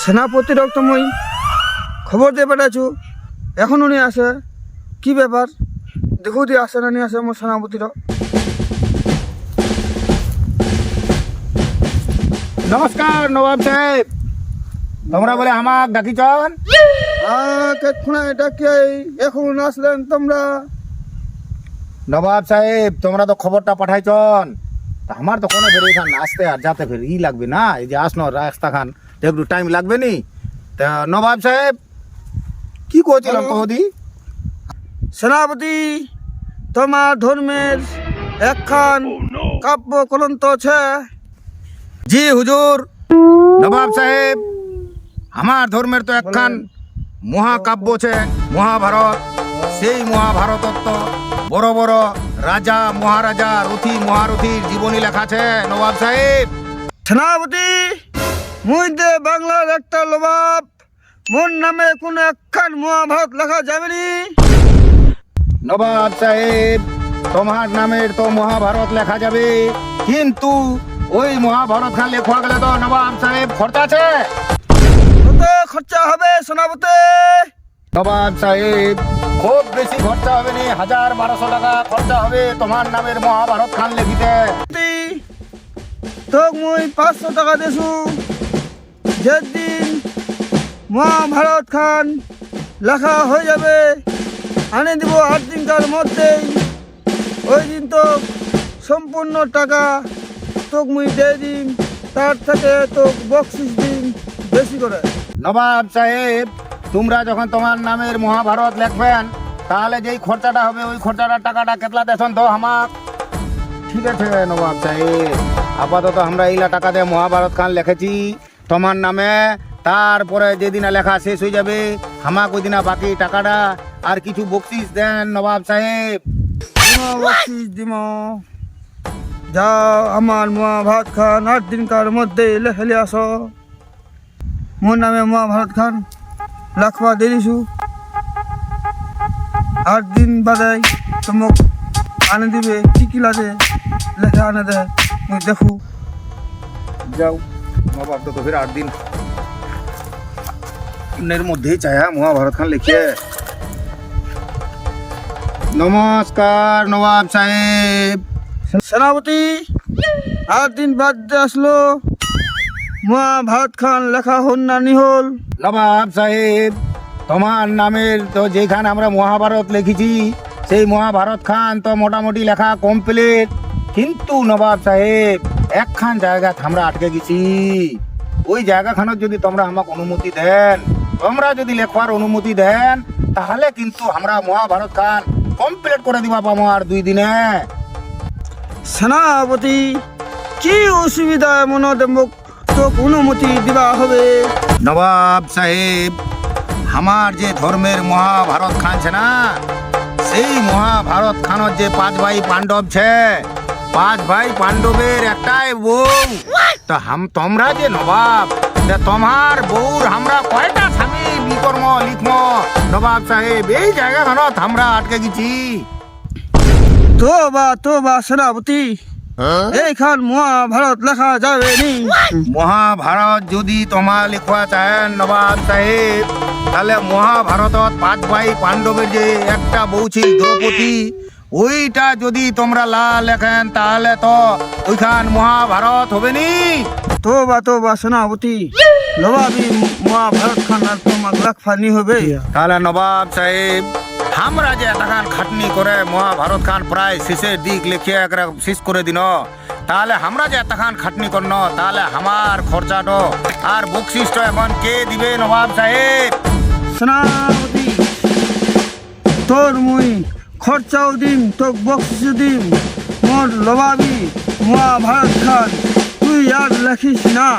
সেনাপতি রক্তময়ী খবর দিয়ে পাঠাচ্ছু এখন উনি আসে? কি ব্যাপার? দেখো দিয়ে আসে না নিয়ে আসে আমার সেনাপতির নমস্কার নবাব সাহেব। তোমরা বলে আমাক ডাকিছন কেক্ষণা এটা কে এখন আসলেন তোমরা। নবাব সাহেব তোমরা তো খবরটা পাঠাইছন তা আমার তো কোনো বেরিয়ে খান আসতে আর যাতে ফের ই লাগবে না এই যে আসনো রাস্তা খান তো একটু টাইম লাগবে নি? তা নবাব সাহেব কি করছিলাম হ্যালো। কহদি? সেনাপতি তোমার ধর্মের একখান কাব্য কলন্ত আছে? জি হুজুর। নবাব সাহেব আমার ধর্মের তো একখান মহাকাব্য আছে মহাভারত। সেই মহাভারত বড় বড় রাজা মহারাজা রথী মহারথীর জীবনী লেখা আছে নবাব সাহেব। সেনাপতি মুই দে বাংলার একটা নবাব মোর নামে কোন একখান মহাভারত লেখা যাবে নি? নবাব সাহেব তোমার নামের তো মহাভারত লেখা যাবে কিন্তু ওই মহাভারত খান লেখা গেলে তো নবাব সাহেব খরচা আছে। খরচা হবে সেনাপতি। নবাব সাহেব খুব বেশি খরচা হবে নি হাজার বারোশো টাকা খরচা হবে তোমার নামের মহাভারত খান লিখিতে। তোক মুই পাঁচশো টাকা দেছু যেদিন মহাভারত খান লেখা হয়ে যাবে আনে দিব আট দিনকার মধ্যেই। ওই দিন তো সম্পূর্ণ টাকা তোক মুই দিয়ে দিন তার থেকে তোক বকশিস দিন বেশি করে। নবাব সাহেব তোমরা যখন তোমার নামের মহাভারত লেখবেন তাহলে যেই খরচাটা হবে ওই খরচাটার টাকাটা কেতলা দেশন তো আমার ঠিক আছে নবাব সাহেব। আপাতত আমরা এইলা টাকা দিয়ে মহাভারত খান লিখেছি। তোমার নামে তারপরে যেদিন লেখা শেষ হয়ে যাবে আমাক ওই দিনা বাকি টাকাটা আর কিছু বকশিস দেন নবাব সাহেব। বকশিস দিম। যাও আমার মহাভারত খান, আট দিনকার মধ্যে লেখলে আস। মোর নামে মহাভারত খান লাখবা দিলিছু আট দিন বাদে তোমাক আনে দিবে, কি কি লাগে লেখা আনে দে, মুই দেখু। যাও নবাব তো ফির আট দিন। এর মধ্যেই চায়া মহাভারত খান লিখিয়ে। নমস্কার নবাব সাহেব। সেনাপতি আট দিন বাদ আসলো। মহাভারত খান লেখা হন না নিহল। নবাব সাহেব, তোমার নামের তো যেখানে আমরা মহাভারত লিখেছি, সেই মহাভারত খান তো মোটামুটি লেখা কমপ্লিট কিন্তু নবাব সাহেব, একখান জায়গা আমরা আটকে গেছি। ওই জায়গাখানত যদি তোমরা আমাকে অনুমতি দেন, তোমরা যদি লেখবার অনুমতি দেন, তাহলে কিন্তু আমরা মহাভারত খান কমপ্লিট করে দিবা পাবো আর দুই দিনে। সেনাপতি, কি অসুবিধা মনে তোক অনুমতি দিবা হবে। নবাব সাহেব, আমার যে ধর্মের মহাভারত খান আছে না, সেই মহাভারত খানত যে পাঁচ ভাই পাণ্ডব ছে পাঁচ ভাই পাণ্ডবের একটাই বউ। তা হাম তোমরা যে নবাব তোমার বউর আমরা কয়টা স্বামী বিকর্ম লিখম? নবাব সাহেব, এই জায়গাখানত আমরা আটকে গেছি। তো বা তো বা সেনাপতি এইখান মহাভারত লেখা যাবে নি। মহাভারত যদি তোমার লেখা চাহেন নবাব সাহেব তাহলে মহাভারতত পাঁচ ভাই পাণ্ডবের যে একটা বউ ছিল দ্রৌপদী ওইটা যদি তোমরা লা লেখেন তাহলে তো ওইখান মহাভারত হবে নি। তো বা তো বা সেনাপতি নবাবি মহাভারত খান আর তোমাক লেখা নি হবে। তাহলে নবাব সাহেব আমরা যে এতখান খাটনি করে মহাভারত খান প্রায় শেষের দিক লিখে একরা শেষ করে দিন। তাহলে আমরা যে এতখান খাটনি করন, তাহলে আমার খরচাটো আর বকশিষ্ট এখন কে দিবে নবাব সাহেব? তোর মুই খরচাও দিম তোক বকশিস দিম মোর লবাবি, মহাভারত খান, তুই আর লেখিস না।